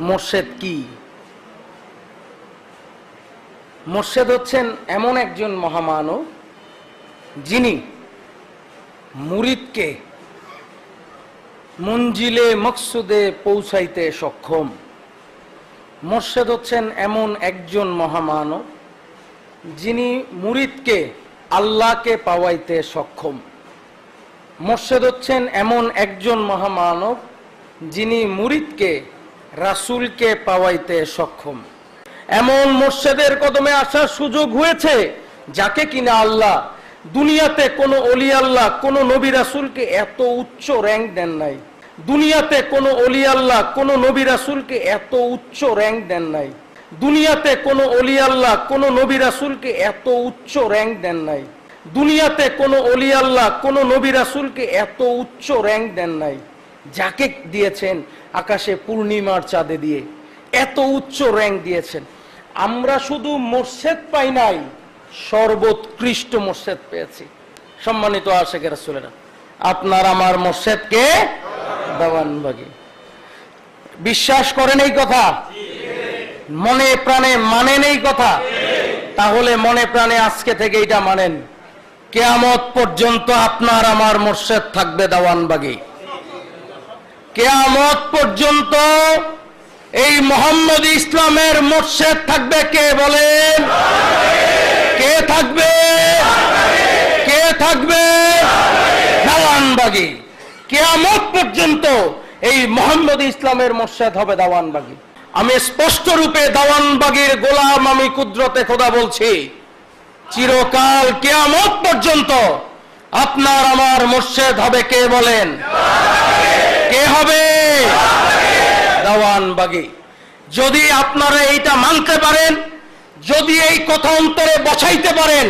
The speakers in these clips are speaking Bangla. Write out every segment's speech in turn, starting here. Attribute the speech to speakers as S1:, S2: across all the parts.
S1: মোর্শেদ কি? মোর্শেদ হচ্ছেন এমন একজন মহামানব যিনি মুরিদকে মঞ্জিলে মকসুদে পৌঁছাইতে সক্ষম। মোর্শেদ হচ্ছেন এমন একজন মহামানব যিনি মুরিদকে আল্লাহকে পাওয়াইতে সক্ষম। মোর্শেদ হচ্ছেন এমন একজন মহামানব যিনি মুরিদকে রাসূলকে পাওয়াইতে সক্ষম। এমন মোর্শেদের কদমে আসার সুযোগ হয়েছে যাকে কিনা আল্লাহ দুনিয়াতে কোনো অলি আল্লাহ, কোনো নবী রাসুলকে এত উচ্চ র্যাঙ্ক দেন নাই। দুনিয়াতে কোনো অলি আল্লাহ, কোনো নবী রাসুলকে এত উচ্চ র্যাঙ্ক দেন নাই। দুনিয়াতে কোনো অলি আল্লাহ, কোনো নবী রাসুলকে এত উচ্চ র্যাঙ্ক দেন নাই। দুনিয়াতে কোনো অলি আল্লাহ, কোনো নবী রাসুলকে এত উচ্চ র্যাঙ্ক দেন নাই। যাকে দিয়েছেন আকাশে পূর্ণিমার চাঁদে দিয়ে, এত উচ্চ র্যাঙ্ক দিয়েছেন। আমরা শুধু মোর্শেদ পাই নাই, সর্বোৎকৃষ্ট মোর্শেদ পেয়েছি। সম্মানিত আশেকের রাসূলেরা, আপনার আমার মোর্শেদকে দেওয়ানবাগি বিশ্বাস করেন এই কথা? মনে প্রাণে মানেন এই কথা? তাহলে মনে প্রাণে আজকে থেকে এটা মানেন। কেয়ামত পর্যন্ত আপনার আমার মোর্শেদ থাকবে দাওয়ানবাগি কেয়ামত পর্যন্ত এই মোহাম্মদ ইসলামের মোর্শেদ থাকবে কে বলেন? কে থাকবে? কে থাকবে? দাওয়ানবাগি। কেয়ামত পর্যন্ত এই মোহাম্মদ ইসলামের মোর্শেদ হবে দাওয়ানবাগি। আমি স্পষ্ট রূপে দাওয়ানবাগির গোলাম, আমি কুদরতে খোদা বলছি, চিরকাল কেয়ামত পর্যন্ত আপনার আমার মোর্শেদ হবে কে বলেন কে হবে দাওয়ানবাগি যদি আপনারা এইটা মানতে পারেন, যদি এই কথা অন্তরে বসাইতে পারেন,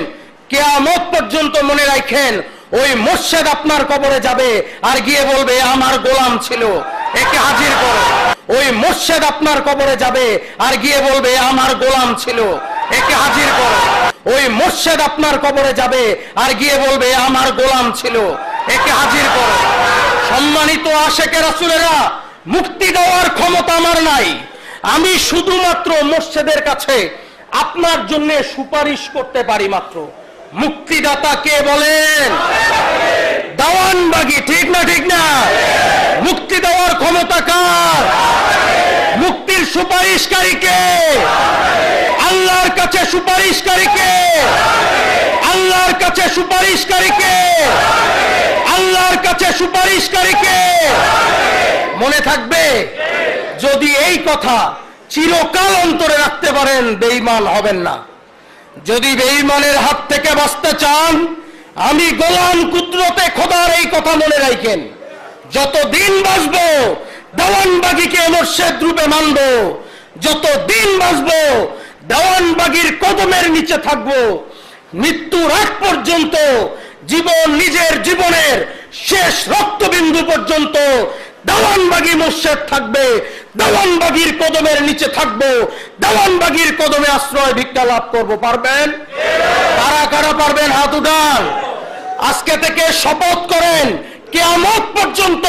S1: কেয়ামত পর্যন্ত মনে রাখেন, ওই মোর্শেদ আপনার কবরে যাবে আর গিয়ে বলবে, আমার গোলাম ছিল, একে হাজির করো। ওই মোর্শেদ আপনার কবরে যাবে আর গিয়ে বলবে, আমার গোলাম ছিল, একে হাজির করো। ওই মোর্শেদ আপনার কবরে যাবে আর গিয়ে বলবে, আমার গোলাম ছিল, একে হাজির করো। সম্মানিত আশেকের রাসূলেরা মুক্তি দেওয়ার ক্ষমতা আমার নাই। আমি শুধুমাত্র মোর্শেদের কাছে আপনার জন্য সুপারিশ করতে পারি মাত্র। মুক্তিদাতা কে বলেন? দাওয়ানবাগি ঠিক না ঠিক না? মুক্তি দেওয়ার ক্ষমতা কার? মুক্তির সুপারিশকারী কে? আল্লাহর কাছে সুপারিশকারী কে? আল্লাহর কাছে সুপারিশকারী কে? আল্লাহর কাছে সুপারিশকারী কে? মনে থাকবে? যদি এই কথা চিরকাল অন্তরে রাখতে পারেন, বেঈমান হবেন না। যদি বেঈমানের হাত থেকে বাঁচতে চান, আমি গোলাম কুদরতে খোদার এই কথা মনে রাখেন। যত দিন বাঁচবো, দেওয়ানবাগিকে মোর্শেদ রূপে মানব। যত দিন বাঁচবো, দেওয়ানবাগির কদমের নিচে থাকব। মৃত্যুর আগ পর্যন্ত, জীবন নিজের জীবনের শেষ রক্তবিন্দু পর্যন্ত দেওয়ানবাগি থাকবে কদমের নিচে থাকব কদমে আশ্রয় ভিক্ষা লাভ করব, পারবেন? কারা কারা পারবেন হাত উঠান? আজকে থেকে শপথ করেন, কেয়ামত পর্যন্ত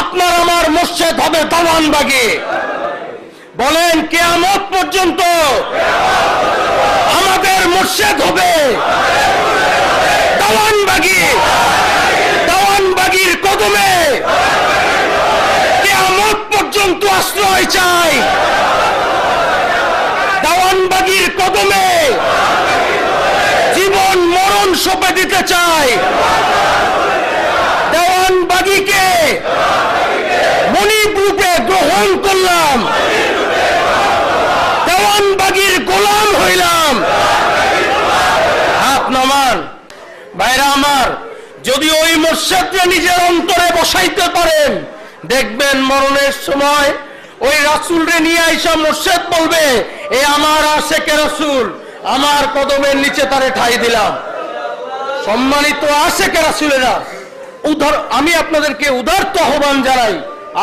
S1: আপনার আমার মোর্শেদ হবে দেওয়ানবাগি। বলেন, কেয়ামত পর্যন্ত আমাদের মোর্শেদ হবে দেওয়ানবাগি দেওয়ানবাগির কদমে কেয়ামত পর্যন্ত আশ্রয় চাই। দেওয়ানবাগির কদমে জীবন মরণ সঁপে দিতে চাই। দেওয়ানবাগিকে মণিপুরকে গ্রহণ করলাম। দেওয়ানবাগির গোলাম হইলাম। হাত নমান। ভাইরা আমার, যদি ওই মোর্শেদকে নিজের অন্তরে বসাইতে পারেন, দেখবেন মরণের সময় ওই রাসুলরে নিয়ে আইসা মোর্শেদ বলবে, এ আমার আশেকে রাসুল, আমার কদমের নিচে তারে ঠাই দিলাম। সম্মানিত আশেকে রাসুলেরা, উদার আমি আপনাদেরকে উদার্ত আহ্বান জানাই,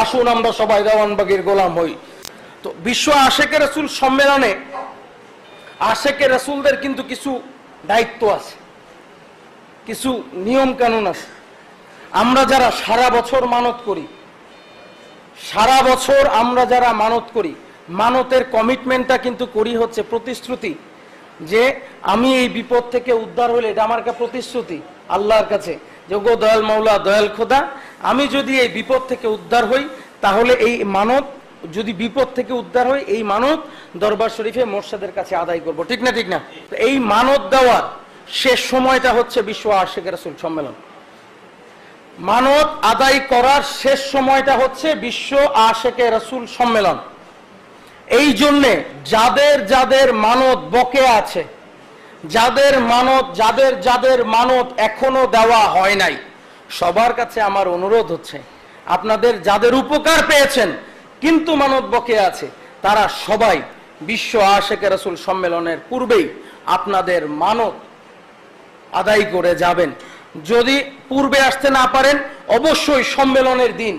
S1: আসুন আমরা সবাই দেওয়ানবাগির গোলাম হই। তো বিশ্ব আশেকে রাসুল সম্মেলনে, আশেকে রাসুলদের কিন্তু কিছু দায়িত্ব আছে, কিছু নিয়ম কানুন আছে। আমরা যারা সারা বছর মানত করি সারা বছর আমরা যারা মানত করি, মানতের কমিটমেন্টটা কিন্তু করি হচ্ছে প্রতিশ্রুতি যে আমি এই বিপদ থেকে উদ্ধার হলে এটা আমার প্রতিশ্রুতি আল্লাহর কাছে যে গো দয়াল মাওলা, দয়াল খোদা, আমি যদি এই বিপদ থেকে উদ্ধার হই, তাহলে এই মানত, যদি বিপদ থেকে উদ্ধার হয় এই মানত দরবার শরীফে মোর্শেদের কাছে আদায় করব। ঠিক না ঠিক না? এই মানত দেওয়ার শেষ সময়টা হচ্ছে বিশ্ব আশেখ রাসুল সম্মেলন। মানত আদায় করার শেষ সময়টা হচ্ছে বিশ্ব আশেকে রসুল সম্মেলন। এই জন্যে যাদের যাদের মানত বকে আছে, যাদের মানত, যাদের যাদের মানত এখনও দেওয়া হয় নাই, সবার কাছে আমার অনুরোধ হচ্ছে, আপনাদের যাদের উপকার পেয়েছেন, কিন্তু মানত বকে আছে, তারা সবাই বিশ্ব আশেকে রসুল সম্মেলনের পূর্বেই আপনাদের মানত আদায় করে যাবেন। যদি পূর্বে আসতে না পারেন অবশ্যই সম্মেলনের দিন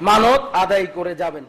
S1: মানত আদায় করে যাবেন।